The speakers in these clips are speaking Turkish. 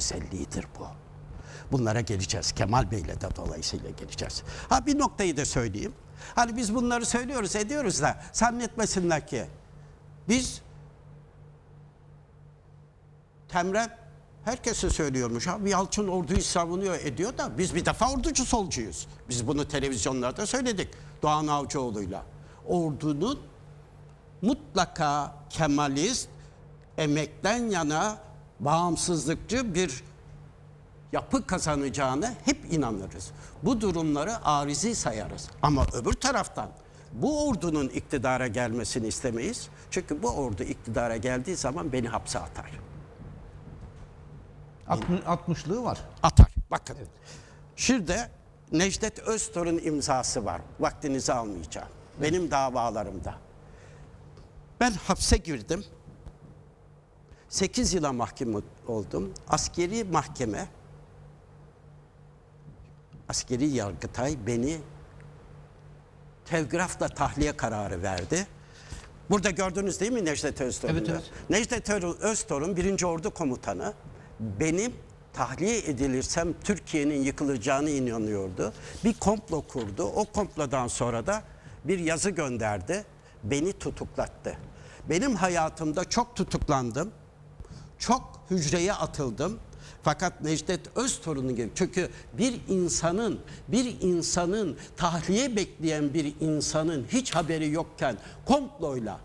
özelliğidir bu. Bunlara geleceğiz. Kemal Bey'le de dolayısıyla geleceğiz. Ha bir noktayı da söyleyeyim. Hani biz bunları söylüyoruz, ediyoruz da zannetmesinler ki biz Temren herkese söylüyormuş. Abi Yalçın orduyu savunuyor ediyor da biz bir defa orducu solcuyuz. Biz bunu televizyonlarda söyledik Doğan Avcıoğlu'yla. Ordunun mutlaka Kemalist, emekten yana bağımsızlıkçı bir yapı kazanacağını hep inanırız. Bu durumları arizi sayarız. Ama öbür taraftan bu ordunun iktidara gelmesini istemeyiz. Çünkü bu ordu iktidara geldiği zaman beni hapse atar. 60'lığı var. Atar. Bakın. Şurada Necdet Öztor'un imzası var. Vaktinizi almayacağım. Benim davalarımda. Ben hapse girdim. 8 yıla mahkum oldum. Askeri mahkeme askeri yargıtay beni telgrafla tahliye kararı verdi. Burada gördünüz değil mi Necdet Öztor'un? Evet, evet. Necdet Öztor'un birinci ordu komutanı benim tahliye edilirsem Türkiye'nin yıkılacağını inanıyordu. Bir komplo kurdu. O komplodan sonra da bir yazı gönderdi. Beni tutuklattı. Benim hayatımda çok tutuklandım. Çok hücreye atıldım. Fakat Necdet Öztorun'un gibi çünkü bir insanın bir insanın tahliye bekleyen bir insanın hiç haberi yokken komployla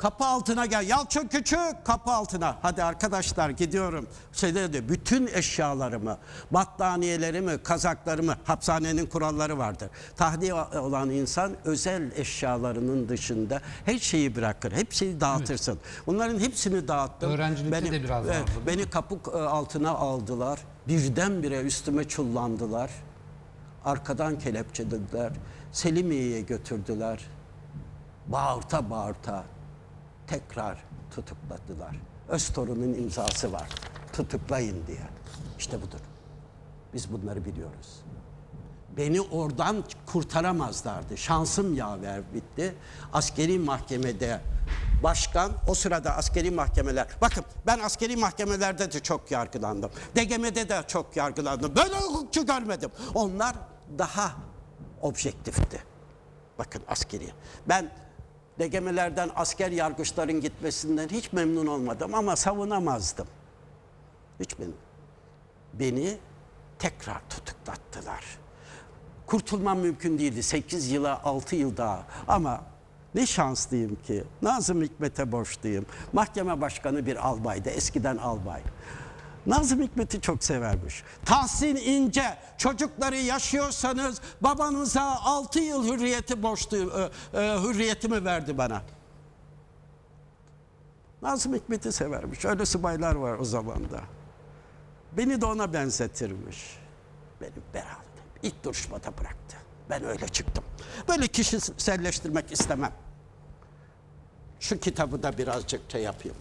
Kapı altına gel. Yalçın Küçük kapı altına. Hadi arkadaşlar gidiyorum. Şeyde de bütün eşyalarımı, battaniyelerimi, kazaklarımı, hapishanenin kuralları vardır. Tahliye olan insan özel eşyalarının dışında her şeyi bırakır. Hepsini dağıtırsın. Bunların hepsini dağıttım. Öğrencilikte de biraz evet, vardı, Beni kapı e, altına aldılar. Birdenbire üstüme çullandılar. Arkadan kelepçelediler. Selimiye'ye götürdüler. Bağırta bağırta tekrar tutukladılar. Öztorun'un imzası var. Tutuklayın diye. İşte budur. Biz bunları biliyoruz. Beni oradan kurtaramazlardı. Şansım yaver bitti. Askeri mahkemede başkan o sırada askeri mahkemeler bakın ben askeri mahkemelerde de çok yargılandım. DGM'de de çok yargılandım. Böyle hukukçu görmedim. Onlar daha objektifti. Bakın askeri. Ben DGM'lerden asker yargıçların gitmesinden hiç memnun olmadım ama savunamazdım. Hiç memnun. Beni tekrar tutuklattılar. Kurtulmam mümkün değildi. 8 yıla 6 yıl daha. Ama ne şanslıyım ki. Nazım Hikmet'e borçluyum. Mahkeme başkanı bir albaydı. Eskiden albay. Nazım Hikmet'i çok severmiş. Tahsin İnce çocukları yaşıyorsanız babanıza 6 yıl hürriyeti borçlu e, e, hürriyetimi verdi bana. Nazım Hikmet'i severmiş. Öyle subaylar var o zaman da. Beni de ona benzetirmiş. Beni beraber ilk duruşmada bıraktı. Ben öyle çıktım. Böyle kişiselleştirmek istemem. Şu kitabı da birazcık şey yapayım.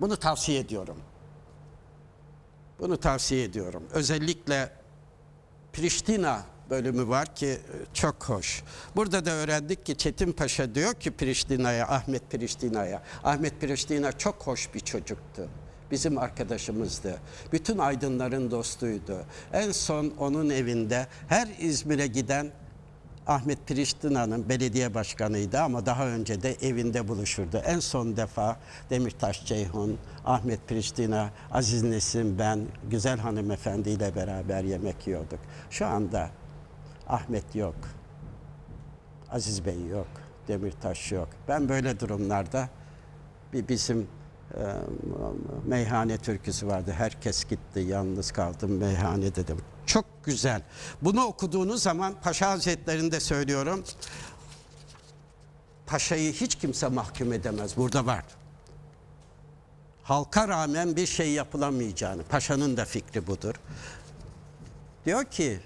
Bunu tavsiye ediyorum. Bunu tavsiye ediyorum. Özellikle Priştina bölümü var ki e, çok hoş. Burada da öğrendik ki Çetin Paşa diyor ki Priştina'ya, Ahmet Priştina'ya. Ahmet Priştina çok hoş bir çocuktu. Bizim arkadaşımızdı. Bütün aydınların dostuydu. En son onun evinde her İzmir'e giden Ahmet Priştina'nın belediye başkanıydı ama daha önce de evinde buluşurdu. En son defa Demirtaş Ceyhun, Ahmet Priştina, Aziz Nesin ben, güzel hanımefendiyle beraber yemek yiyorduk. Şu anda Ahmet yok, Aziz Bey yok, Demirtaş yok. Ben böyle durumlarda bir bizim meyhane türküsü vardı. Herkes gitti, yalnız kaldım meyhane dedim. Çok güzel. Bunu okuduğunuz zaman Paşa Hazretleri'nde söylüyorum. Paşayı hiç kimse mahkum edemez. Burada var. Halka rağmen bir şey yapılamayacağını. Paşanın da fikri budur. Diyor ki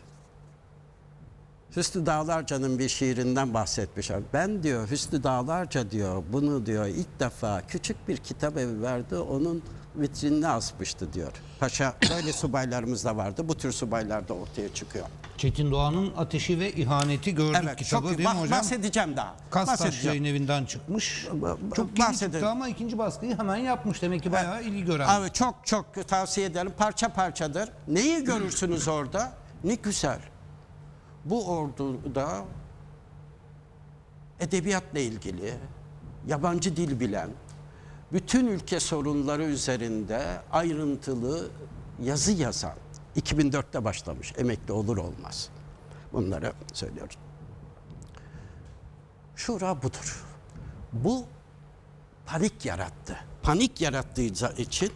Hüsnü Dağlarca'nın bir şiirinden bahsetmiş. Ben diyor Hüsnü Dağlarca diyor bunu diyor ilk defa küçük bir kitap evi verdi. Onun vitrinine asmıştı diyor. Paşa böyle subaylarımız da vardı. Bu tür subaylar da ortaya çıkıyor. Çetin Doğan'ın Ateşi ve İhaneti gördük Evet, kitabı çok değil mi bah- hocam? bahsedeceğim daha. Kastaş yayın evinden çıkmış. Çok bahsedelim. çıktı ama ikinci baskıyı hemen yapmış. Demek ki bayağı ilgi gören. Abi çok çok tavsiye ederim. Parça parçadır. Neyi görürsünüz orada? Ne güzel. Bu orduda edebiyatla ilgili, yabancı dil bilen, bütün ülke sorunları üzerinde ayrıntılı yazı yazan, 2004'te başlamış, emekli olur olmaz. Bunları söylüyorum. Şura budur. Bu panik yarattı. Panik yarattığı için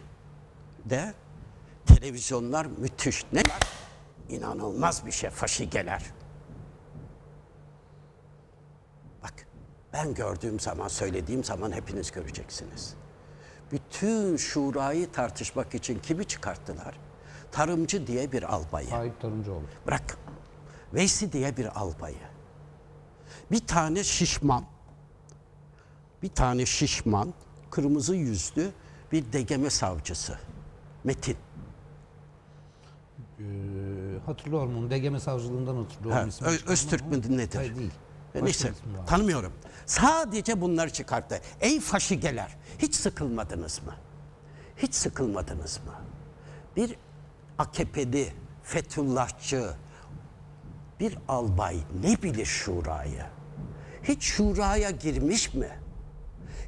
de televizyonlar müthiş. Ne? İnanılmaz bir şey faşigeler. Bak ben gördüğüm zaman söylediğim zaman hepiniz göreceksiniz. Bütün şurayı tartışmak için kimi çıkarttılar? Tarımcı diye bir albayı. Tayyip Tarımcıoğlu. Bırak. Veysi diye bir albayı. Bir tane şişman, bir tane şişman, kırmızı yüzlü bir degeme savcısı. Metin. Ee, hatırlıyorum onu. DGM savcılığından hatırlıyorum. Ha, Ö- Öztürk mü nedir? Hayır değil. Neyse tanımıyorum. Sadece bunları çıkarttı. Ey faşigeler hiç sıkılmadınız mı? Hiç sıkılmadınız mı? Bir AKP'li, Fethullahçı, bir albay ne bilir şurayı? Hiç şuraya girmiş mi?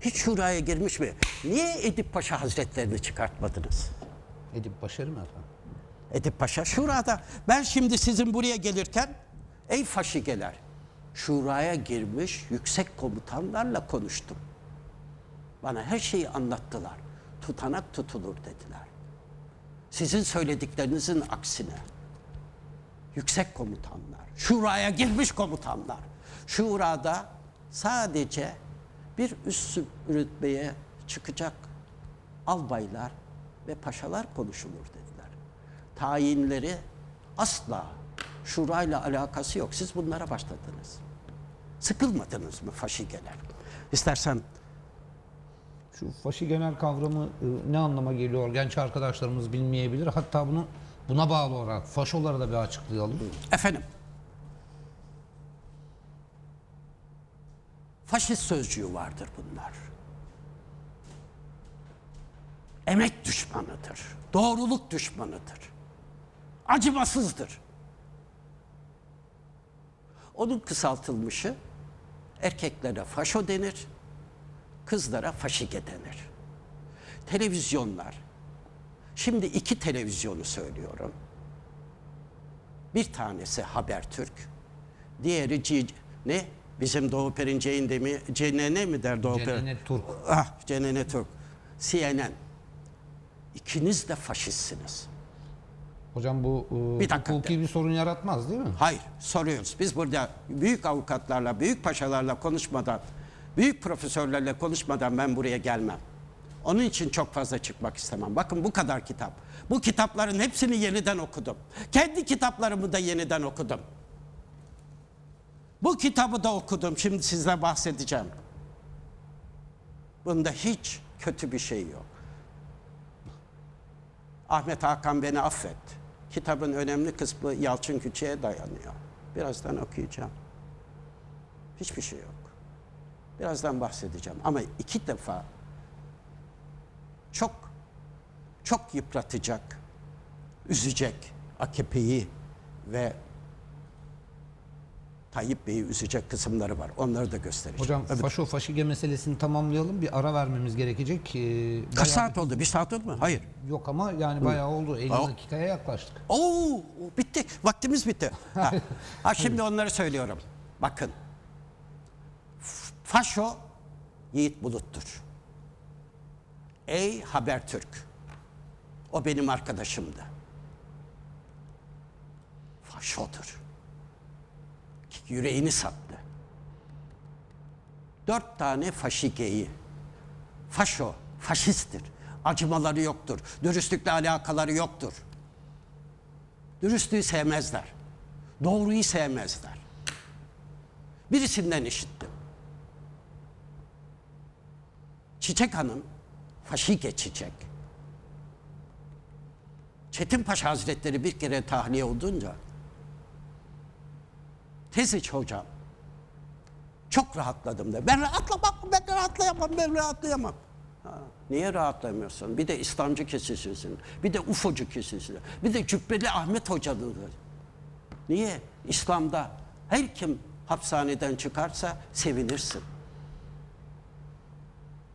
Hiç şuraya girmiş mi? Niye Edip Paşa Hazretlerini çıkartmadınız? Edip Başarı mı efendim? Edip Paşa şurada. Ben şimdi sizin buraya gelirken ey faşigeler şuraya girmiş yüksek komutanlarla konuştum. Bana her şeyi anlattılar. Tutanak tutulur dediler. Sizin söylediklerinizin aksine yüksek komutanlar, şuraya girmiş komutanlar. Şurada sadece bir üst rütbeye çıkacak albaylar ve paşalar konuşulur dediler. Tayinleri asla şurayla alakası yok. Siz bunlara başladınız. Sıkılmadınız mı faşigeler? İstersen Şu faşi genel kavramı e, ne anlama geliyor? Genç arkadaşlarımız bilmeyebilir. Hatta bunu buna bağlı olarak faşoları da bir açıklayalım. Efendim. Faşist sözcüğü vardır bunlar. Emek düşmanıdır. Doğruluk düşmanıdır. Acımasızdır. Onun kısaltılmışı erkeklere faşo denir, kızlara faşike denir. Televizyonlar, şimdi iki televizyonu söylüyorum. Bir tanesi Habertürk, diğeri C, ne? Bizim Doğu Perinçek'in de mi? CNN mi der Doğu Perin- Cennet Turk. Ah, CNN Türk. CNN. İkiniz de faşistsiniz. Hocam bu e, Bir dakika. hukuki bir sorun yaratmaz değil mi? Hayır, soruyoruz. Biz burada büyük avukatlarla, büyük paşalarla konuşmadan, büyük profesörlerle konuşmadan ben buraya gelmem. Onun için çok fazla çıkmak istemem. Bakın bu kadar kitap. Bu kitapların hepsini yeniden okudum. Kendi kitaplarımı da yeniden okudum. Bu kitabı da okudum. Şimdi sizle bahsedeceğim. Bunda hiç kötü bir şey yok. Ahmet Hakan beni affet. Kitabın önemli kısmı Yalçın Küçük'e dayanıyor. Birazdan okuyacağım. Hiçbir şey yok. Birazdan bahsedeceğim. Ama iki defa çok çok yıpratacak, üzecek AKP'yi ve Tayyip Bey'i üzecek kısımları var. Onları da göstereceğim. Hocam Evet. faşo faşige meselesini tamamlayalım. Bir ara vermemiz gerekecek. E, Kaç bayağı- saat oldu? Bir saat oldu mu? Hayır. Yok ama yani bayağı oldu. 50 Aa. dakikaya yaklaştık. Oo, bitti. Vaktimiz bitti. Ha, ha, şimdi onları söylüyorum. Bakın. Faşo Yiğit Bulut'tur. Ey Habertürk. O benim arkadaşımdı. Faşodur. Yüreğini sattı. Dört tane faşigeyi Faşo, faşisttir. Acımaları yoktur. Dürüstlükle alakaları yoktur. Dürüstlüğü sevmezler. Doğruyu sevmezler. Birisinden işittim. Çiçek Hanım, Faşike Çiçek, Çetin Paşa Hazretleri bir kere tahliye olunca Teziç hocam çok rahatladım da. Ben rahatlamam, ben rahatlayamam, ben rahatlayamam. Ha, niye rahatlamıyorsun? Bir de İslamcı kesişirsin, bir de UFO'cu kesişirsin, bir de Cübbeli Ahmet Hoca'dır. Niye? İslam'da her kim hapishaneden çıkarsa sevinirsin.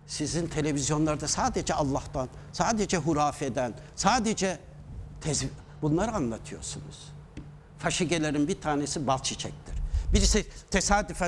Sizin televizyonlarda sadece Allah'tan, sadece hurafeden, sadece tez bunları anlatıyorsunuz. Faşigelerin bir tanesi bal çiçektir. Birisi tesadüfen